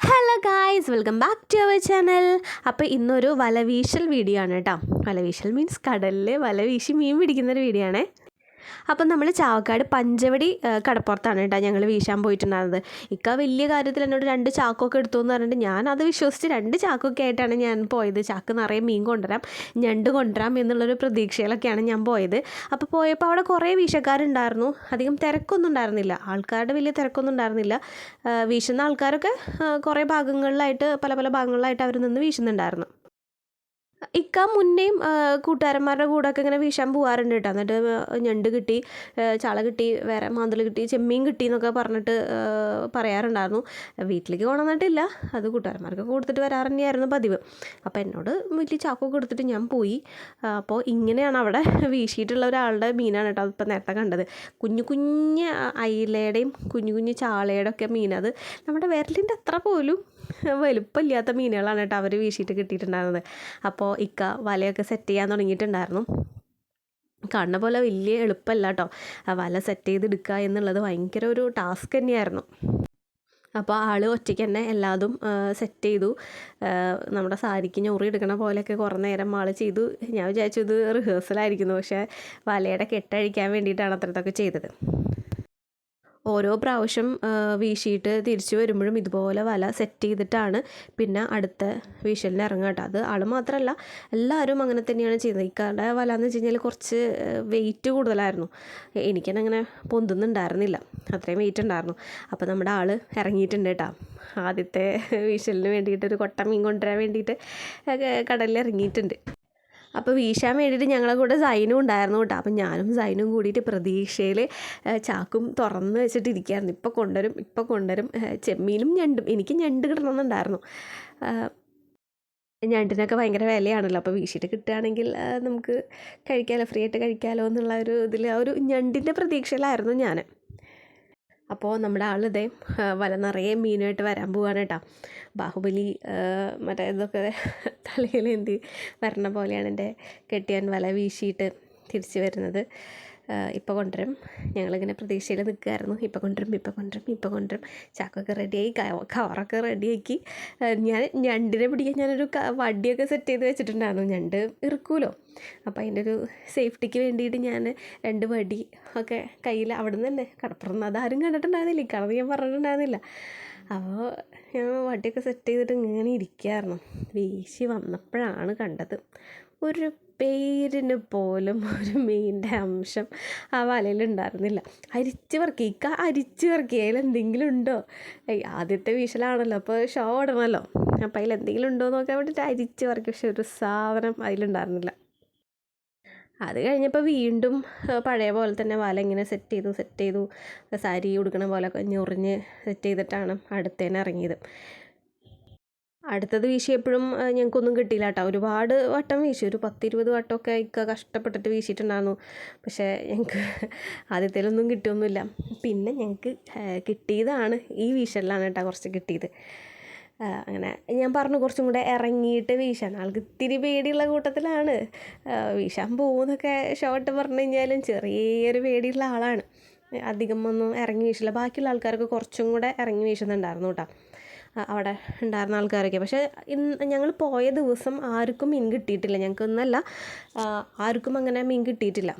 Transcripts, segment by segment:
Hello guys welcome back to our channel അപ്പോൾ ഇന്നൊരു വലവീശൽ video ആണ് കേട്ടോ. വലവീശൽ മീൻസ് കടലിൽ വലവീശി മീൻ പിടിക്കുന്നൊരു വീഡിയോ ആണേ. അപ്പം നമ്മൾ ചാവക്കാട് പഞ്ചവടി കടപ്പുറത്താണ് കേട്ടോ ഞങ്ങൾ വീശാൻ പോയിട്ടുണ്ടായിരുന്നത്. ഇക്ക വലിയ കാര്യത്തിൽ എന്നോട് രണ്ട് ചാക്കൊക്കെ എടുത്തു എന്ന് പറഞ്ഞിട്ട് ഞാൻ അത് വിശ്വസിച്ച് രണ്ട് ചാക്കൊക്കെ ആയിട്ടാണ് ഞാൻ പോയത്. ചാക്ക് നിറയെ മീൻ കൊണ്ടുവരാം ഞണ്ട് കൊണ്ടുവരാം എന്നുള്ളൊരു പ്രതീക്ഷയിലൊക്കെയാണ് ഞാൻ പോയത്. അപ്പോൾ പോയപ്പോൾ അവിടെ കുറേ വീശക്കാരുണ്ടായിരുന്നു. അധികം തിരക്കൊന്നും ഉണ്ടായിരുന്നില്ല. ആൾക്കാരുടെ വലിയ തിരക്കൊന്നും ഉണ്ടായിരുന്നില്ല. വീശുന്ന ആൾക്കാരൊക്കെ കുറേ ഭാഗങ്ങളിലായിട്ട് പല പല ഭാഗങ്ങളിലായിട്ട് അവർ നിന്ന് വീശുന്നുണ്ടായിരുന്നു. ഇക്ക മുന്നേയും കൂട്ടുകാരന്മാരുടെ കൂടെ ഒക്കെ ഇങ്ങനെ വീശാൻ പോകാറുണ്ട് കേട്ടോ. എന്നിട്ട് ഞണ്ട് കിട്ടി ചള കിട്ടി വേറെ മാന്തൽ കിട്ടി ചെമ്മീൻ കിട്ടി എന്നൊക്കെ പറഞ്ഞിട്ട് പറയാറുണ്ടായിരുന്നു. വീട്ടിലേക്ക് കൊണ്ടുവന്നിട്ടില്ല അത് കൂട്ടുകാരന്മാർക്ക് കൊടുത്തിട്ട് വരാറ് തന്നെയായിരുന്നു പതിവ്. അപ്പോൾ എന്നോട് വീട്ടിൽ ചാക്കൊക്കെ എടുത്തിട്ട് ഞാൻ പോയി. അപ്പോൾ ഇങ്ങനെയാണ് അവിടെ വീശിയിട്ടുള്ള ഒരാളുടെ മീനാണ് കേട്ടോ അതിപ്പോൾ നേരത്തെ കണ്ടത്. കുഞ്ഞു കുഞ്ഞ് അയിലയുടെയും കുഞ്ഞു കുഞ്ഞു ചാളയുടെ ഒക്കെ മീൻ അത് നമ്മുടെ വിരലിന്റെ അത്ര പോലും വലുപ്പമില്ലാത്ത മീനുകളാണ് കേട്ടോ അവർ വീശിയിട്ട് കിട്ടിയിട്ടുണ്ടായിരുന്നത്. അപ്പോൾ ഇക്ക വലയൊക്കെ സെറ്റ് ചെയ്യാൻ തുടങ്ങിയിട്ടുണ്ടായിരുന്നു. കാണുന്ന പോലെ വലിയ എളുപ്പമല്ല കേട്ടോ ആ വല സെറ്റ് ചെയ്തെടുക്കുക എന്നുള്ളത് ഭയങ്കര ഒരു ടാസ്ക് തന്നെയായിരുന്നു. അപ്പോൾ ആൾ ഒറ്റയ്ക്ക് തന്നെ എല്ലാതും സെറ്റ് ചെയ്തു. നമ്മുടെ സാരിക്ക് ഞൊറി എടുക്കണ പോലെയൊക്കെ കുറേ നേരം ആൾ ചെയ്തു. ഞാൻ വിചാരിച്ചു ഇത് റിഹേഴ്സലായിരിക്കുന്നു പക്ഷേ വലയുടെ കെട്ടഴിക്കാൻ വേണ്ടിയിട്ടാണ് അത്രത്തൊക്കെ ചെയ്തത്. ഓരോ പ്രാവശ്യം വീശിയിട്ട് തിരിച്ചു വരുമ്പോഴും ഇതുപോലെ വല സെറ്റ് ചെയ്തിട്ടാണ് പിന്നെ അടുത്ത വീശലിന് ഇറങ്ങുക കേട്ടോ. അത് ആൾ മാത്രമല്ല എല്ലാവരും അങ്ങനെ തന്നെയാണ് ചെയ്യുന്നത്. ഇക്കാരുടെ വല എന്ന് വെച്ച് കഴിഞ്ഞാൽ കുറച്ച് വെയിറ്റ് കൂടുതലായിരുന്നു. എനിക്കെന്നെ അങ്ങനെ പൊന്തുന്നുണ്ടായിരുന്നില്ല. അത്രയും വെയിറ്റ് ഉണ്ടായിരുന്നു. അപ്പോൾ നമ്മുടെ ആൾ ഇറങ്ങിയിട്ടുണ്ട് കേട്ടോ. ആദ്യത്തെ വീശലിന് വേണ്ടിയിട്ട് ഒരു കൊട്ട മീൻ കൊണ്ടുവരാൻ വേണ്ടിയിട്ട് കടലിൽ ഇറങ്ങിയിട്ടുണ്ട്. അപ്പോൾ വീശാൻ വേണ്ടിയിട്ട് ഞങ്ങളെ കൂടെ സൈനും ഉണ്ടായിരുന്നു കേട്ടോ. അപ്പം ഞാനും സൈനും കൂടിയിട്ട് പ്രതീക്ഷയിൽ ചാക്കും തുറന്ന് വെച്ചിട്ടിരിക്കുകയായിരുന്നു. ഇപ്പോൾ കൊണ്ടുവരും ഇപ്പോൾ കൊണ്ടുവരും. ചെമ്മീനും ഞണ്ടും എനിക്ക് ഞണ്ട് കിട്ടണമെന്നുണ്ടായിരുന്നു. ഞണ്ടിനൊക്കെ ഭയങ്കര വിലയാണല്ലോ. അപ്പോൾ വീശിയിട്ട് കിട്ടുകയാണെങ്കിൽ നമുക്ക് കഴിക്കാമല്ലോ ഫ്രീ ആയിട്ട് കഴിക്കാമല്ലോ എന്നുള്ള ഒരു ഇതിൽ ആ ഒരു ഞണ്ടിന്റെ പ്രതീക്ഷയിലായിരുന്നു ഞാൻ. അപ്പോൾ നമ്മുടെ ആളിതേ വല നിറയെ മീനുമായിട്ട് വരാൻ പോവാണ് കേട്ടോ. ബാഹുബലി മറ്റേ ഇതൊക്കെ തലയിലേന്തി വരണ പോലെയാണ് എന്റെ കെട്ടിയാൻ വല വീശിയിട്ട് തിരിച്ചു വരുന്നത്. ഇപ്പോൾ കൊണ്ടുവരും. ഞങ്ങളിങ്ങനെ പ്രതീക്ഷയിൽ നിൽക്കുമായിരുന്നു ഇപ്പോൾ കൊണ്ടുവരും ഇപ്പോൾ കൊണ്ടുവരും ഇപ്പോൾ കൊണ്ടുവരും. ചാക്കൊക്കെ റെഡിയായി കവറൊക്കെ റെഡിയാക്കി ഞാൻ ഞണ്ടിനെ പിടിക്കാൻ ഞാനൊരു വടിയൊക്കെ സെറ്റ് ചെയ്ത് വെച്ചിട്ടുണ്ടായിരുന്നു. ഞണ്ട് ഇറുക്കൂലോ? അപ്പോൾ അതിന്റെ ഒരു സേഫ്റ്റിക്ക് വേണ്ടിയിട്ട് ഞാൻ രണ്ട് വടി ഒക്കെ കയ്യിൽ അവിടെ നിന്ന് തന്നെ കടപ്പുറം അതാരും കണ്ടിട്ടുണ്ടായിരുന്നില്ല. ഇക്കാണെന്ന് ഞാൻ പറഞ്ഞിട്ടുണ്ടായിരുന്നില്ല. അപ്പോൾ ഞാൻ വടിയൊക്കെ സെറ്റ് ചെയ്തിട്ട് ഇങ്ങനെ ഇരിക്കുകയായിരുന്നു വീശി വന്നപ്പോഴാണ് കണ്ടത്. ഒരു പേരിന് പോലും ഒരു മീനിന്റെ അംശം ആ വലയിൽ ഉണ്ടായിരുന്നില്ല. അരിച്ച് പറക്കി ഇക്ക അരിച്ച് പറക്കി. അതിൽ എന്തെങ്കിലും ഉണ്ടോ? ആദ്യത്തെ വീശലാണല്ലോ അപ്പോൾ ഷോ ഇടണമല്ലോ അപ്പോൾ അതിൽ എന്തെങ്കിലും ഉണ്ടോ എന്ന് നോക്കാൻ വേണ്ടിയിട്ട് അരിച്ച് പറക്കി. പക്ഷെ ഒരു സാധനം അതിലുണ്ടായിരുന്നില്ല അത് കഴിഞ്ഞപ്പോൾ വീണ്ടും പഴയ പോലെ തന്നെ വല ഇങ്ങനെ സെറ്റ് ചെയ്തു സെറ്റ് ചെയ്തു. സാരി ഉടുക്കണ പോലെ ഞൊറിഞ്ഞ് സെറ്റ് ചെയ്തിട്ടാണ് അടുത്തേനെ ഇറങ്ങിയത്. അടുത്തത് വീശിയപ്പോഴും ഞങ്ങൾക്കൊന്നും കിട്ടിയില്ല കേട്ടോ. ഒരുപാട് വട്ടം വീശി. ഒരു പത്തിരുപത് വട്ടമൊക്കെ ഇക്ക കഷ്ടപ്പെട്ടിട്ട് വീശിയിട്ടുണ്ടായിരുന്നു. പക്ഷേ ഞങ്ങൾക്ക് ആദ്യത്തേലൊന്നും കിട്ടിയൊന്നുമില്ല. പിന്നെ ഞങ്ങൾക്ക് കിട്ടിയതാണ് ഈ വീശലിലാണ് കേട്ടോ കുറച്ച് കിട്ടിയത്. അങ്ങനെ ഞാൻ പറഞ്ഞു കുറച്ചും കൂടെ ഇറങ്ങിയിട്ട് വീശാൻ. ആൾക്ക് ഇത്തിരി പേടിയുള്ള കൂട്ടത്തിലാണ് വീശാൻ പോകുന്നൊക്കെ ഷോട്ട് പറഞ്ഞു കഴിഞ്ഞാലും ചെറിയൊരു പേടിയുള്ള ആളാണ്. അധികം ഒന്നും ഇറങ്ങി വീശില്ല. ബാക്കിയുള്ള ആൾക്കാർക്ക് കുറച്ചും കൂടെ ഇറങ്ങി വീശുന്നുണ്ടായിരുന്നു കേട്ടോ. അവിടെ ഉണ്ടായിരുന്ന ആൾക്കാരൊക്കെ. പക്ഷേ ഇന്ന് ഞങ്ങൾ പോയ ദിവസം ആർക്കും മീൻ കിട്ടിയിട്ടില്ല. ഞങ്ങൾക്ക് ഒന്നല്ല ആർക്കും അങ്ങനെ മീൻ കിട്ടിയിട്ടില്ല.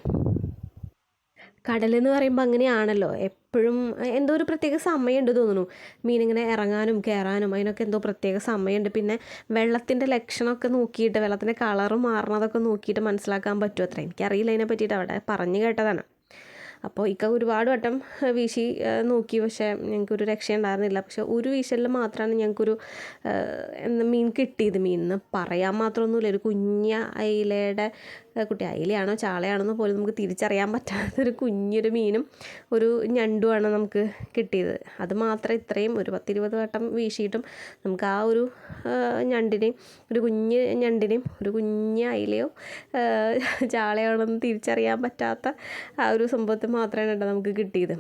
കടലെന്ന് പറയുമ്പോൾ അങ്ങനെയാണല്ലോ. എപ്പോഴും എന്തോ ഒരു പ്രത്യേക സമയമുണ്ട് തോന്നുന്നു. മീനിങ്ങനെ ഇറങ്ങാനും കയറാനും അതിനൊക്കെ എന്തോ പ്രത്യേക സമയമുണ്ട്. പിന്നെ വെള്ളത്തിന്റെ ലക്ഷണമൊക്കെ നോക്കിയിട്ട് വെള്ളത്തിന്റെ കളറ് മാറണതൊക്കെ നോക്കിയിട്ട് മനസ്സിലാക്കാൻ പറ്റുമോ അത്ര? എനിക്കറിയില്ല അതിനെ പറ്റിയിട്ട്. അവിടെ പറഞ്ഞു കേട്ടതാണ്. അപ്പോൾ ഇക്ക ഒരുപാട് വട്ടം വീശി നോക്കി. പക്ഷേ ഞങ്ങൾക്കൊരു രക്ഷയുണ്ടായിരുന്നില്ല. പക്ഷേ ഒരു വീശലിൽ മാത്രമാണ് ഞങ്ങൾക്കൊരു എന്താ മീൻ കിട്ടിയത്. മീൻ എന്ന് പറയാൻ മാത്രമൊന്നുമില്ല. ഒരു കുഞ്ഞ അയിലയുടെ കുട്ടി അയിലയാണോ ചാളയാണെന്ന് പോലും നമുക്ക് തിരിച്ചറിയാൻ പറ്റാത്തൊരു കുഞ്ഞൊരു മീനും ഒരു ഞണ്ടുമാണ് നമുക്ക് കിട്ടിയത്. അത് മാത്രം ഇത്രയും ഒരു പത്തിരുപത് വട്ടം വീശിയിട്ടും നമുക്ക് ആ ഒരു ഞണ്ടിനെയും ഒരു കുഞ്ഞ് ഞണ്ടിനെയും ഒരു കുഞ്ഞ അയിലയോ ചാളയാണോ എന്ന് തിരിച്ചറിയാൻ പറ്റാത്ത ആ ഒരു സംഭവത്തെ മാത്രമാണ് കേട്ടോ നമുക്ക് കിട്ടിയത്.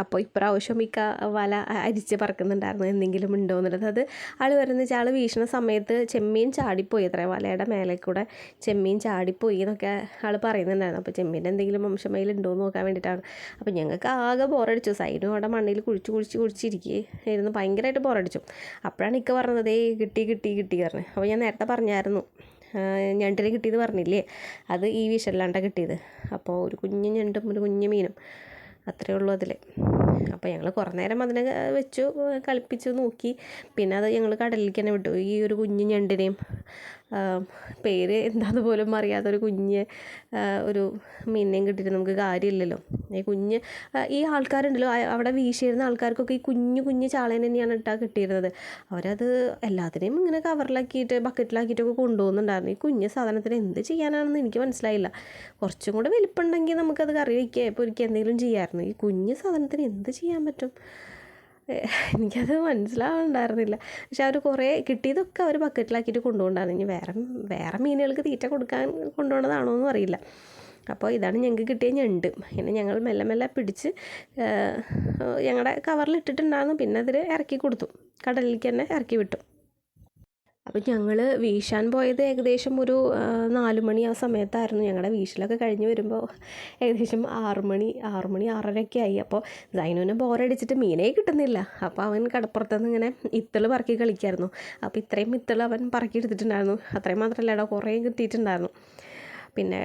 അപ്പോൾ ഇപ്രാവശ്യം മിക്ക വല അരിച്ച് പറക്കുന്നുണ്ടായിരുന്നു. എന്തെങ്കിലും ഉണ്ടോ എന്നുള്ളത്. അത് ആൾ വരുന്ന വെച്ചാൽ ആൾ വീശുന്ന സമയത്ത് ചെമ്മീൻ ചാടിപ്പോയി അത്ര വലയുടെ മേലെ കൂടെ ചെമ്മീൻ ചാടിപ്പോയി എന്നൊക്കെ ആൾ പറയുന്നുണ്ടായിരുന്നു. അപ്പോൾ ചെമ്മീന്റെ എന്തെങ്കിലും വംശമയിൽ ഉണ്ടോ എന്ന് നോക്കാൻ വേണ്ടിയിട്ടാണ് അപ്പോൾ ഞങ്ങൾക്ക് ആകെ ബോറടിച്ചു. സൈഡും അവിടെ മണ്ണിൽ കുഴിച്ച് കുഴിച്ച് കുഴിച്ചിരിക്കുകയായിരുന്നു. ഭയങ്കരമായിട്ട് ബോറടിച്ചു. അപ്പോഴാണ് ഇക്ക പറഞ്ഞത് കിട്ടി കിട്ടി കിട്ടി പറഞ്ഞു. അപ്പോൾ ഞാൻ നേരത്തെ പറഞ്ഞായിരുന്നു. ഞണ്ടിന് കിട്ടിയത് പറഞ്ഞില്ലേ? അത് ഈ വിഷല്ലാണ്ടാണ് കിട്ടിയത്. അപ്പോൾ ഒരു കുഞ്ഞു ഞണ്ടും ഒരു കുഞ്ഞു മീനും. അത്രയേ ഉള്ളൂ അതിൽ അപ്പോൾ ഞങ്ങൾ കുറേ നേരം അതിനെ വെച്ചു കളിപ്പിച്ചു നോക്കി. പിന്നെ അത് ഞങ്ങൾ കടലിലേക്ക് തന്നെ വിട്ടു. ഈ ഒരു കുഞ്ഞു ഞണ്ടിനെയും പേര് എന്താന്ന് പോലും അറിയാത്ത ഒരു കുഞ്ഞ് ഒരു മീനിനെയും കിട്ടിയിട്ട് നമുക്ക് കാര്യമില്ലല്ലോ. ഈ കുഞ്ഞ് ഈ ആൾക്കാരുണ്ടല്ലോ അവിടെ വീശിയിരുന്ന ആൾക്കാർക്കൊക്കെ ഈ കുഞ്ഞു കുഞ്ഞു ചാളേനെ തന്നെയാണ് ഇട്ടാൽ കിട്ടിയിരുന്നത്. അവരത് എല്ലാത്തിനെയും ഇങ്ങനെ കവറിലാക്കിയിട്ട് ബക്കറ്റിലാക്കിയിട്ടൊക്കെ കൊണ്ടുപോകുന്നുണ്ടായിരുന്നു. ഈ കുഞ്ഞ് സാധനത്തിന് എന്ത് ചെയ്യാനാണെന്ന് എനിക്ക് മനസ്സിലായില്ല. കുറച്ചും കൂടെ വലിപ്പമുണ്ടെങ്കിൽ നമുക്കത് കറി വയ്ക്കുക എനിക്ക് എന്തെങ്കിലും ചെയ്യാമായിരുന്നു. ഈ കുഞ്ഞ് സാധനത്തിന് എന്ത് ചെയ്യാൻ പറ്റും? എനിക്കത് മനസ്സിലാവുന്നുണ്ടായിരുന്നില്ല പക്ഷെ അവർ കുറേ കിട്ടിയതൊക്കെ അവർ ബക്കറ്റിലാക്കിയിട്ട് കൊണ്ടുപോകണ്ടായിരുന്നു. ഇനി വേറെ വേറെ മീനുകൾക്ക് തീറ്റ കൊടുക്കാൻ കൊണ്ടുപോകണതാണോ എന്നും അറിയില്ല. അപ്പോൾ ഇതാണ് ഞങ്ങൾക്ക് കിട്ടിയ ഞണ്ട്. പിന്നെ ഞങ്ങൾ മെല്ലെ മെല്ലെ പിടിച്ച് ഞങ്ങളുടെ കവറിൽ ഇട്ടിട്ടുണ്ടായിരുന്നു. പിന്നെ അതിൽ ഇറക്കി കൊടുത്തു. കടലിലേക്ക് തന്നെ ഇറക്കി വിട്ടു. അപ്പോൾ ഞങ്ങൾ വീശാൻ പോയത് ഏകദേശം ഒരു നാല് മണി ആ സമയത്തായിരുന്നു. ഞങ്ങളുടെ വീശലൊക്കെ കഴിഞ്ഞ് വരുമ്പോൾ ഏകദേശം ആറ് മണി ആറ് മണി ആറരയൊക്കെ ആയി. അപ്പോൾ സൈനുവിനെ ബോറടിച്ചിട്ട് മീനേ കിട്ടുന്നില്ല. അപ്പോൾ അവൻ കടപ്പുറത്തുനിന്ന് ഇങ്ങനെ ഇത്തൾ പറക്കി കളിക്കായിരുന്നു. അപ്പോൾ ഇത്രയും ഇത്തൾ അവൻ പറക്കി എടുത്തിട്ടുണ്ടായിരുന്നു. അത്രയും മാത്രമല്ല ഇട കുറേ കിട്ടിയിട്ടുണ്ടായിരുന്നു. പിന്നെ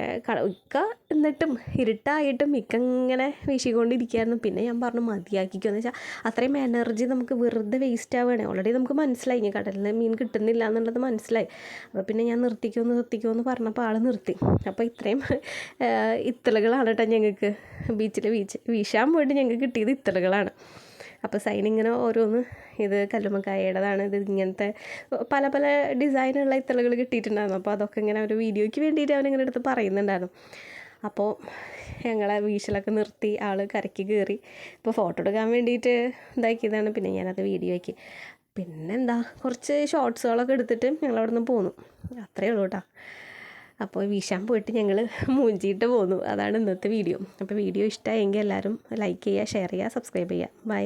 ഇക്ക എന്നിട്ടും ഇരുട്ടായിട്ടും ഇക്ക ഇങ്ങനെ വീശിക്കൊണ്ടിരിക്കുകയായിരുന്നു. പിന്നെ ഞാൻ പറഞ്ഞു മതിയാക്കിക്കോ. എന്ന് വെച്ചാൽ അത്രയും എനർജി നമുക്ക് വെറുതെ വേസ്റ്റ് ആവുകയാണ്. ഓൾറെഡി നമുക്ക് മനസ്സിലായി ഇനി കടലിൽ മീൻ കിട്ടുന്നില്ല എന്നുള്ളത് മനസ്സിലായി. അപ്പോൾ പിന്നെ ഞാൻ നിർത്തിക്കോ നിർത്തിക്കോ എന്ന് പറഞ്ഞപ്പോൾ ആൾ നിർത്തി. അപ്പോൾ ഇത്രയും ഇത്തളുകളാണ് കേട്ടോ ഞങ്ങൾക്ക് ബീച്ചിൽ വീച്ച് വീശാൻ പോയിട്ട് ഞങ്ങൾക്ക് കിട്ടിയത് ഇത്തളുകളാണ്. അപ്പോൾ സൈൻ ഇങ്ങനെ ഓരോന്ന് ഇത് കല്ലുമ്മക്കായയുടേതാണ് ഇത് ഇങ്ങനത്തെ പല പല ഡിസൈനുള്ള ഇത്തലകൾ കിട്ടിയിട്ടുണ്ടായിരുന്നു. അപ്പോൾ അതൊക്കെ ഇങ്ങനെ ഒരു വീഡിയോയ്ക്ക് വേണ്ടിയിട്ട് അവനിങ്ങനെ എടുത്ത് പറയുന്നുണ്ടായിരുന്നു. അപ്പോൾ ഞങ്ങളെ വീശലൊക്കെ നിർത്തി ആൾ കരയ്ക്ക് കയറി ഇപ്പോൾ ഫോട്ടോ എടുക്കാൻ വേണ്ടിയിട്ട് ഇതാക്കിയതാണ്. പിന്നെ ഞാനത് വീഡിയോയ്ക്ക് പിന്നെന്താ കുറച്ച് ഷോർട്സുകളൊക്കെ എടുത്തിട്ട് ഞങ്ങൾ അവിടെ നിന്ന് പോന്നു. അത്രയേ ഉള്ളൂ കേട്ടോ അപ്പോൾ വീശാൻ പോയിട്ട് ഞങ്ങൾ മൂഞ്ചിയിട്ട് പോന്നു. അതാണ് ഇന്നത്തെ വീഡിയോ. അപ്പോൾ വീഡിയോ ഇഷ്ടമായെങ്കിൽ എല്ലാവരും ലൈക്ക് ചെയ്യുക ഷെയർ ചെയ്യുക സബ്സ്ക്രൈബ് ചെയ്യുക. ബൈ